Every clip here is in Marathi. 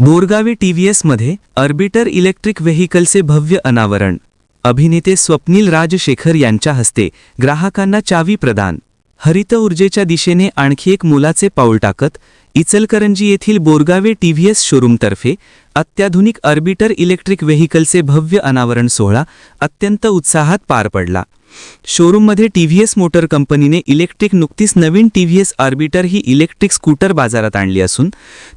बोरगावे टीव्हीएसमध्ये अर्बिटर इलेक्ट्रिक व्हेकलचे भव्य अनावरण. अभिनेते स्वप्नील राजशेखर यांच्या हस्ते ग्राहकांना चावी प्रदान. हरित ऊर्जेच्या दिशेने आणखी एक मुलाचे पाऊल टाकत इचलकरंजी येथील बोरगावे टीव्हीएस शोरूमतर्फे अत्याधुनिक अर्बिटर इलेक्ट्रिक व्हेकलचे भव्य अनावरण सोहळा अत्यंत उत्साहात पार पडला. शोरूममध्ये टीव्हीएस मोटर कंपनीने इलेक्ट्रिक नुकतीच नवीन टीव्हीएस ऑर्बिटर ही इलेक्ट्रिक स्कूटर बाजारात आणली असून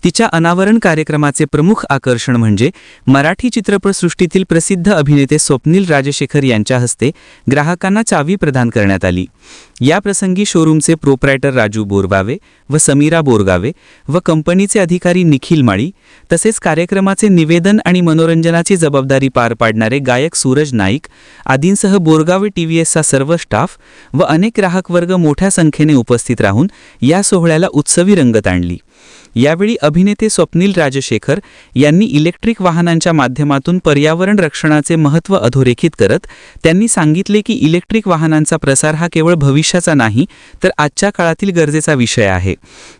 तिच्या अनावरण कार्यक्रमाचे प्रमुख आकर्षण म्हणजे मराठी चित्रपटसृष्टीतील प्रसिद्ध अभिनेते स्वप्नील राजशेखर यांच्या हस्ते ग्राहकांना चावी प्रदान करण्यात आली. याप्रसंगी शोरूमचे प्रोप्रायटर राजू बोरगावे व समीरा बोरगावे व कंपनीचे अधिकारी निखिल माळी तसेच कार्यक्रमाचे निवेदन आणि मनोरंजनाची जबाबदारी पार पाडणारे गायक सूरज नाईक आदींसह बोरगावे टीव्हीएसचा सर्व स्टाफ व अनेक ग्राहक वर्ग मोठ्या संख्येने उपस्थित राहून या सोहळ्याला उत्सवी रंगत आणली. यावेळी अभिनेते स्वप्नील राजशेखर यांनी इलेक्ट्रिक वाहनांच्या माध्यमातून पर्यावरण रक्षणाचे महत्त्व अधोरेखित करत त्यांनी सांगितले की इलेक्ट्रिक वाहनांचा प्रसार हा केवळ भविष्याचा नाही तर आजच्या काळातील गरजेचा विषय आहे.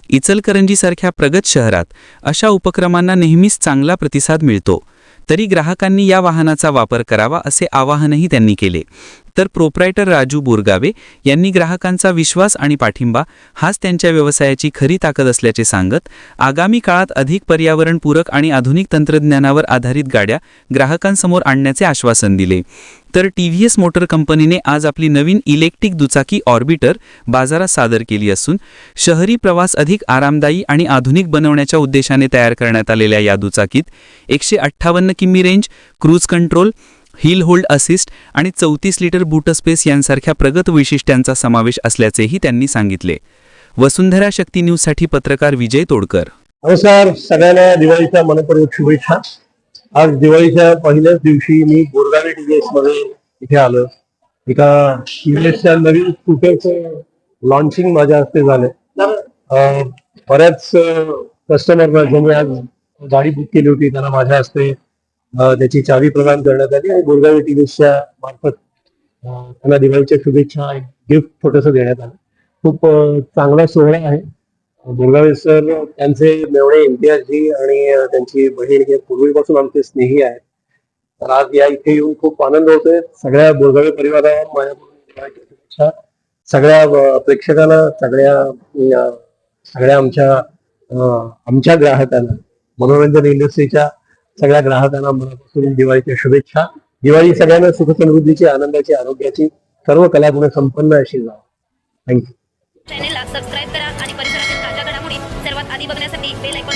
इचलकरंजीसारख्या प्रगत शहरात अशा उपक्रमांना नेहमीच चांगला प्रतिसाद मिळतो तरी ग्राहकांनी या वाहनाचा वापर करावा असे आवाहनही त्यांनी केले. तर प्रोप्रायटर राजू बोरगावे यांनी ग्राहकांचा विश्वास आणि पाठिंबा हाच त्यांच्या व्यवसायाची खरी ताकद असल्याचे सांगत आगामी काळात अधिक पर्यावरणपूरक आणि आधुनिक तंत्रज्ञानावर आधारित गाड्या ग्राहकांसमोर आणण्याचे आश्वासन दिले. तर टीव्हीएस मोटर कंपनीने आज आपली नवीन इलेक्ट्रिक दुचाकी ऑर्बिटर बाजारात सादर केली असून शहरी प्रवास अधिक आरामदायी आणि आधुनिक बनवण्याच्या उद्देशाने तयार करण्यात आलेल्या या दुचाकीत एकशे अठ्ठावन्न किमी range cruise control hill hold assist आणि चौतीस लिटर बूट स्पेस यांसारख्या प्रगत वैशिष्ट्यांचा समावेश असल्याचेही त्यांनी सांगितले. वसुंधरा शक्ती न्यूजसाठी पत्रकार विजय तोडकर. नमस्कार सगळ्यांना दिवाळीच्या मनपूर्वक शुभेच्छा. आज दिवाळीच्या पहिल्याच दिवशी मी बोरगावे टीव्हीएसमध्ये इथे आलो. एका टीव्हीएसच्या नवीन स्कूटरचं लॉन्चिंग माझ्या हस्ते झालं. बऱ्याच कस्टमरना ज्यांनी आज गाडी बुक केली होती त्यांना माझ्या हस्ते त्याची चावी प्रदान करण्यात आली आणि बोरगावे टीव्हीच्या मार्फत त्यांना दिवाळीच्या शुभेच्छा एक गिफ्ट छोटस देण्यात आलं. खूप चांगला सोहळा आहे. दुर्गावे सर त्यांचे मेवणे इम्तियाजजी आणि त्यांची बहीण हे पूर्वीपासून आमचे स्नेही आहेत. तर आज या इथे येऊन खूप आनंद होतोय. सगळ्या बोरगावे परिवाराला माझ्या शुभेच्छा. सगळ्या प्रेक्षकांना सगळ्या सगळ्या आमच्या आमच्या ग्राहकांना मनोरंजन इंडस्ट्रीच्या सगळ्या ग्राहकांना मनापासून दिवाळीच्या शुभेच्छा. दिवाळी सगळ्यांना सुखसमृद्धीची आनंदाची आरोग्याची सर्व कलागुण संपन्न अशी जावं. थँक्यू चॅनेलला सबस्क्राईब करा आणि परिसरातील ताज्या घडामोडी सर्वात आधी बघण्यासाठी बेल ऐकून